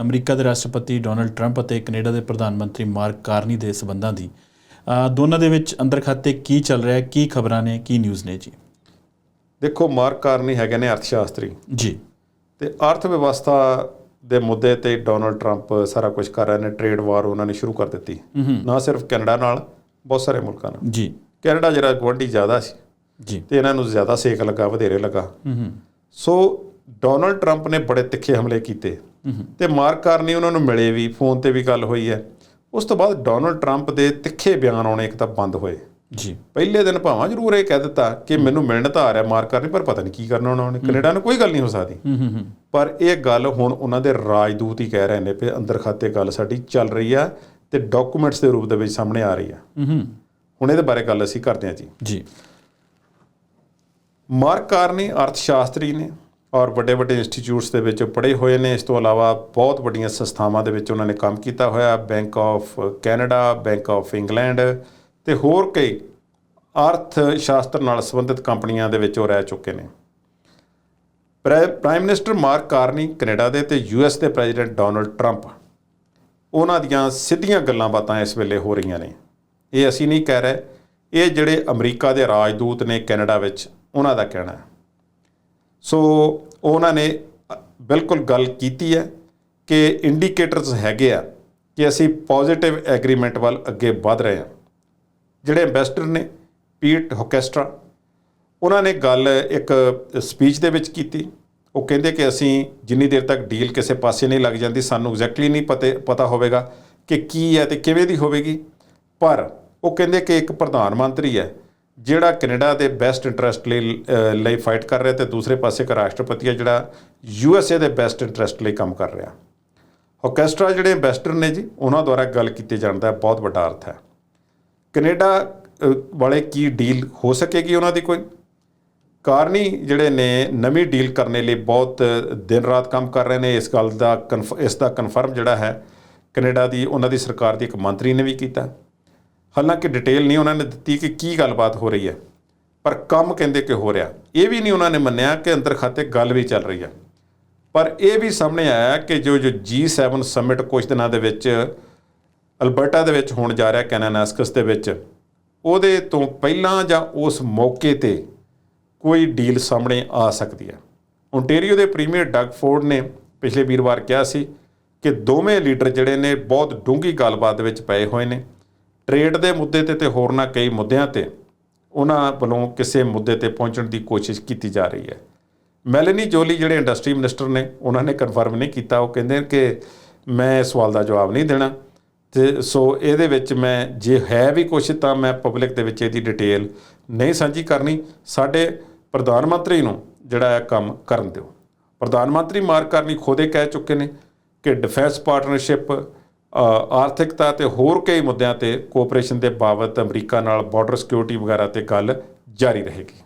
America ਦੇ ਰਾਸ਼ਟਰਪਤੀ Donald Trump ਅਤੇ ਕੈਨੇਡਾ ਦੇ ਪ੍ਰਧਾਨ ਮੰਤਰੀ ਮਾਰਕ ਕਾਰਨੀ ਦੇ ਸਬੰਧਾਂ ਦੀ। ਦੋਨਾਂ ਦੇ ਵਿੱਚ ਅੰਦਰ ਖਾਤੇ ਕੀ ਚੱਲ ਰਿਹਾ ਹੈ ਕੀ ਖਬਰਾਂ ਨੇ ਕੀ ਨਿਊਜ਼ ਨੇ ਜੀ? ਦੇਖੋ ਮਾਰਕ ਕਾਰਨੀ ਹੈਗੇ ਨੇ ਅਰਥ ਸ਼ਾਸਤਰੀ ਜੀ। ਤੇ ਅਰਥ ਵਿਵਸਥਾ ਦੇ ਮੁੱਦੇ ਤੇ ਡੋਨਲਡ ਟਰੰਪ ਸਾਰਾ ਕੁਝ ਕਰ ਰਹੇ ਨੇ ਟ੍ਰੇਡ ਵਾਰ ਉਹਨਾਂ ਨੇ ਸ਼ੁਰੂ ਕਰ ਦਿੱਤੀ। ਨਾ ਸਿਰਫ ਕੈਨੇਡਾ ਨਾਲ ਬਹੁਤ ਸਾਰੇ ਮੁਲਕਾਂ ਨਾਲ। ਜੀ। ਕੈਨੇਡਾ ਜਿਹੜਾ ਗੁਆਂਢੀ ਜ਼ਿਆਦਾ ਸੀ ਜੀ। ਤੇ ਇਹਨਾਂ ਨੂੰ ਜ਼ਿਆਦਾ ਸੇਕ ਲੱਗਾ ਵਧੇਰੇ ਲੱਗਾ। ਹੂੰ ਹੂੰ। ਸੋ ਡੋਨਲਡ ਟਰੰਪ ਨੇ ਬੜੇ ਤਿੱਖੇ ਹਮਲੇ ਕੀਤੇ। ਤੇ ਮਾਰਕ ਕਾਰਨੀ ਉਹਨਾਂ ਨੂੰ ਮਿਲੇ ਵੀ ਫੋਨ ਤੇ ਵੀ ਗੱਲ ਹੋਈ ਹੈ। ਉਸ ਤੋਂ ਬਾਅਦ ਡੋਨਲਡ ਟਰੰਪ ਦੇ ਤਿੱਖੇ ਬਿਆਨ ਆਉਣੇ ਇੱਕ ਤਾਂ ਬੰਦ ਹੋਏ। ਜੀ। ਪਹਿਲੇ ਦਿਨ ਭਾਵਾਂ ਜ਼ਰੂਰ ਇਹ ਕਹਿ ਦਿੱਤਾ ਕਿ ਮੈਨੂੰ ਮਿਲਣ ਤਾਂ ਆ ਰਿਹਾ ਮਾਰਕ ਕਰਨੀ ਪਰ ਪਤਾ ਨਹੀਂ ਕੀ ਕਰਨਾ ਉਹਨਾਂ ਨੇ। ਕੈਨੇਡਾ ਨੂੰ ਕੋਈ ਗੱਲ ਨਹੀਂ ਹੋ ਸਕਦੀ। ਹੂੰ ਹੂੰ ਹੂੰ। ਪਰ ਇਹ ਗੱਲ ਹੁਣ ਉਹਨਾਂ ਦੇ ਰਾਜਦੂਤ ਹੀ ਕਹਿ ਰਹੇ ਨੇ ਕਿ ਅੰਦਰ ਖਾਤੇ ਗੱਲ ਸਾਡੀ ਚੱਲ ਰਹੀ ਆ ਤੇ ਡਾਕੂਮੈਂਟਸ ਦੇ ਰੂਪ ਦੇ ਵਿੱਚ ਸਾਹਮਣੇ ਆ ਰਹੀ ਆ। ਹੂੰ ਹੂੰ। ਹੁਣ ਇਹਦੇ ਬਾਰੇ ਗੱਲ ਅਸੀਂ ਕਰਦੇ ਹਾਂ ਜੀ। ਜੀ। ਮਾਰਕ ਕਾਰਨੀ ਅਰਥ ਸ਼ਾਸਤਰੀ ਨੇ ਔਰ ਵੱਡੇ ਵੱਡੇ ਇੰਸਟੀਚਿਊਟਸ ਦੇ ਵਿੱਚ ਪੜ੍ਹੇ ਹੋਏ ਨੇ। ਇਸ ਤੋਂ ਇਲਾਵਾ ਬਹੁਤ ਵੱਡੀਆਂ ਸੰਸਥਾਵਾਂ ਦੇ ਵਿੱਚ ਉਹਨਾਂ ਨੇ ਕੰਮ ਕੀਤਾ ਹੋਇਆ। Bank of Canada bank of England ਤੇ ਹੋਰ ਕਈ ਅਰਥ ਸ਼ਾਸਤਰ ਨਾਲ ਸੰਬੰਧਿਤ ਕੰਪਨੀਆਂ ਦੇ ਵਿੱਚ ਉਹ ਰਹਿ ਚੁੱਕੇ ਨੇ। Prime- prime minister Mark Carney Canada ਦੇ ਤੇ ਯੂਐਸ ਦੇ ਪ੍ਰੈਜ਼ੀਡੈਂਟ ਡੋਨਲਡ ਟਰੰਪ ਉਹਨਾਂ ਦੀਆਂ ਸਿੱਧੀਆਂ ਗੱਲਾਂ ਬਾਤਾਂ ਇਸ ਵੇਲੇ ਹੋ ਰਹੀਆਂ ਨੇ। ਇਹ ਅਸੀਂ ਨਹੀਂ ਕਹਿ ਰਹੇ। ਇਹ ਜਿਹੜੇ ਅਮਰੀਕਾ ਦੇ ਰਾਜਦੂਤ ਨੇ ਕੈਨੇਡਾ ਵਿੱਚ, ਉਹਨਾਂ ਦਾ ਕਹਿਣਾ ਹੈ। ਸੋ ਉਹਨਾਂ ਨੇ ਬਿਲਕੁਲ ਗੱਲ ਕੀਤੀ ਹੈ ਕਿ ਇੰਡੀਕੇਟਰਸ ਹੈਗੇ ਆ ਕਿ ਅਸੀਂ ਪੋਜ਼ਿਟਿਵ ਐਗਰੀਮੈਂਟ ਵੱਲ ਅੱਗੇ ਵਧ ਰਹੇ ਹਾਂ। ਜਿਹੜੇ ਇੰਵੈਸਟਰ ਨੇ ਪੀਟ ਹੋਕੈਸਟਰਾ ਉਹਨਾਂ ਨੇ ਗੱਲ ਇੱਕ ਸਪੀਚ ਦੇ ਵਿੱਚ ਕੀਤੀ। ਉਹ ਕਹਿੰਦੇ ਕਿ ਅਸੀਂ ਜਿੰਨੀ ਦੇਰ ਤੱਕ ਡੀਲ ਕਿਸੇ ਪਾਸੇ ਨਹੀਂ ਲੱਗ ਜਾਂਦੀ, ਸਾਨੂੰ ਐਗਜ਼ੈਕਟਲੀ ਨਹੀਂ ਪਤੇ, ਪਤਾ ਹੋਵੇਗਾ ਕਿ ਕੀ ਹੈ ਤੇ ਕਿਵੇਂ ਦੀ ਹੋਵੇਗੀ। ਪਰ ਉਹ ਕਹਿੰਦੇ ਕਿ ਇੱਕ ਪ੍ਰਧਾਨ ਮੰਤਰੀ ਹੈ ਜਿਹੜਾ ਕੈਨੇਡਾ ਦੇ ਬੈਸਟ ਇੰਟਰਸਟ ਲਈ ਲਈ ਫਾਈਟ ਕਰ ਰਿਹਾ ਤੇ ਦੂਸਰੇ ਪਾਸੇ ਇੱਕ ਰਾਸ਼ਟਰਪਤੀ ਹੈ ਜਿਹੜਾ ਯੂ ਐਸ ਏ ਦੇ ਬੈਸਟ ਇੰਟਰਸਟ ਲਈ ਕੰਮ ਕਰ ਰਿਹਾ। ਔਰਕੈਸਟਰਾ ਜਿਹੜੇ ਇੰਵੈਸਟਰ ਨੇ ਜੀ, ਉਹਨਾਂ ਦੁਆਰਾ ਗੱਲ ਕੀਤੇ ਜਾਣ ਦਾ ਬਹੁਤ ਵੱਡਾ ਅਰਥ ਹੈ। ਕੈਨੇਡਾ ਵਾਲੇ ਕੀ ਡੀਲ ਹੋ ਸਕੇਗੀ ਉਹਨਾਂ ਦੀ ਕੋਈ? ਕਾਰਨੀ ਜਿਹੜੇ ਨੇ, ਨਵੀਂ ਡੀਲ ਕਰਨੇ ਲਈ ਬਹੁਤ ਦਿਨ ਰਾਤ ਕੰਮ ਕਰ ਰਹੇ ਨੇ। ਇਸ ਗੱਲ ਦਾ ਕਨਫ- ਇਸ ਦਾ ਕਨਫਰਮ ਜਿਹੜਾ ਹੈ, ਕੈਨੇਡਾ ਦੀ, ਉਹਨਾਂ ਦੀ ਸਰਕਾਰ ਦੀ ਇੱਕ ਮੰਤਰੀ ਨੇ ਵੀ ਕੀਤਾ। ਹਾਲਾਂਕਿ ਡਿਟੇਲ ਨਹੀਂ ਉਹਨਾਂ ਨੇ ਦਿੱਤੀ ਕਿ ਕੀ ਗੱਲਬਾਤ ਹੋ ਰਹੀ ਹੈ। ਪਰ ਕੰਮ ਕਹਿੰਦੇ ਕਿ ਹੋ ਰਿਹਾ। ਇਹ ਵੀ ਨਹੀਂ ਉਹਨਾਂ ਨੇ ਮੰਨਿਆ ਕਿ ਅੰਦਰ ਖਾਤੇ ਗੱਲ ਵੀ ਚੱਲ ਰਹੀ ਹੈ। ਪਰ ਇਹ ਵੀ ਸਾਹਮਣੇ ਆਇਆ ਕਿ ਜੋ ਜੋ G7 ਸਮਿਟ ਕੁਝ ਦਿਨਾਂ ਦੇ ਵਿੱਚ ਅਲਬਰਟਾ ਦੇ ਵਿੱਚ ਹੋਣ ਜਾ ਰਿਹਾ ਕੈਨਾਨਾਸਕਸ ਦੇ ਵਿੱਚ, ਉਹਦੇ ਤੋਂ ਪਹਿਲਾਂ ਜਾਂ ਉਸ ਮੌਕੇ ਤੇ ਕੋਈ ਡੀਲ ਸਾਹਮਣੇ ਆ ਸਕਦੀ ਹੈ। ਓਨਟੇਰੀਓ ਦੇ ਪ੍ਰੀਮੀਅਰ ਡਗ ਫੋਰਡ ਨੇ ਪਿਛਲੇ ਵੀਰਵਾਰ ਕਿਹਾ ਸੀ ਕਿ ਦੋਵੇਂ ਲੀਡਰ ਜਿਹੜੇ ਨੇ ਬਹੁਤ ਡੂੰਘੀ ਗੱਲਬਾਤ ਵਿੱਚ ਪਏ ਹੋਏ ਨੇ। ਟ੍ਰੇਡ ਦੇ ਮੁੱਦੇ ਤੇ ਤੇ ਹੋਰਨਾਂ ਕਈ ਮੁੱਦਿਆਂ ਤੇ ਉਹਨਾਂ ਵੱਲੋਂ ਕਿਸੇ ਮੁੱਦੇ ਤੇ ਪਹੁੰਚਣ ਦੀ ਕੋਸ਼ਿਸ਼ ਕੀਤੀ ਜਾ ਰਹੀ ਹੈ। ਮੈਲਨੀ ਜੋਲੀ ਜਿਹੜੇ ਇੰਡਸਟਰੀ ਮਿਨਿਸਟਰ ਨੇ, ਉਹਨਾਂ ਨੇ ਕਨਫਰਮ ਨਹੀਂ ਕੀਤਾ। ਉਹ ਕਹਿੰਦੇ ਨੇ ਕਿ ਮੈਂ ਇਸ ਸਵਾਲ ਦਾ ਜਵਾਬ ਨਹੀਂ ਦੇਣਾ ਤੇ ਸੋ ਇਹਦੇ ਵਿੱਚ ਮੈਂ ਜੇ ਹੈ ਵੀ ਕੁਛ ਤਾਂ ਮੈਂ ਪਬਲਿਕ ਦੇ ਵਿੱਚ ਇਹਦੀ ਡਿਟੇਲ ਨਹੀਂ ਸਾਂਝੀ ਕਰਨੀ। ਸਾਡੇ ਪ੍ਰਧਾਨ ਮੰਤਰੀ ਨੂੰ ਜਿਹੜਾ ਹੈ ਕੰਮ ਕਰਨ ਦਿਓ। ਪ੍ਰਧਾਨ ਮੰਤਰੀ ਮਾਰਕ ਕਰਨੀ ਖੁਦੇ ਕਹਿ ਚੁੱਕੇ ਨੇ ਕਿ ਡਿਫੈਂਸ ਪਾਰਟਨਰਸ਼ਿਪ ਆਰਥਿਕਤਾ ਤੇ ਹੋਰ ਕਈ ਮੁੱਦਿਆਂ ਤੇ ਕੋਆਪਰੇਸ਼ਨ ਦੇ ਬਾਬਤ ਅਮਰੀਕਾ ਨਾਲ ਬਾਰਡਰ ਸਿਕਿਉਰਿਟੀ ਵਗੈਰਾ ਤੇ ਗੱਲ ਜਾਰੀ ਰਹੇਗੀ।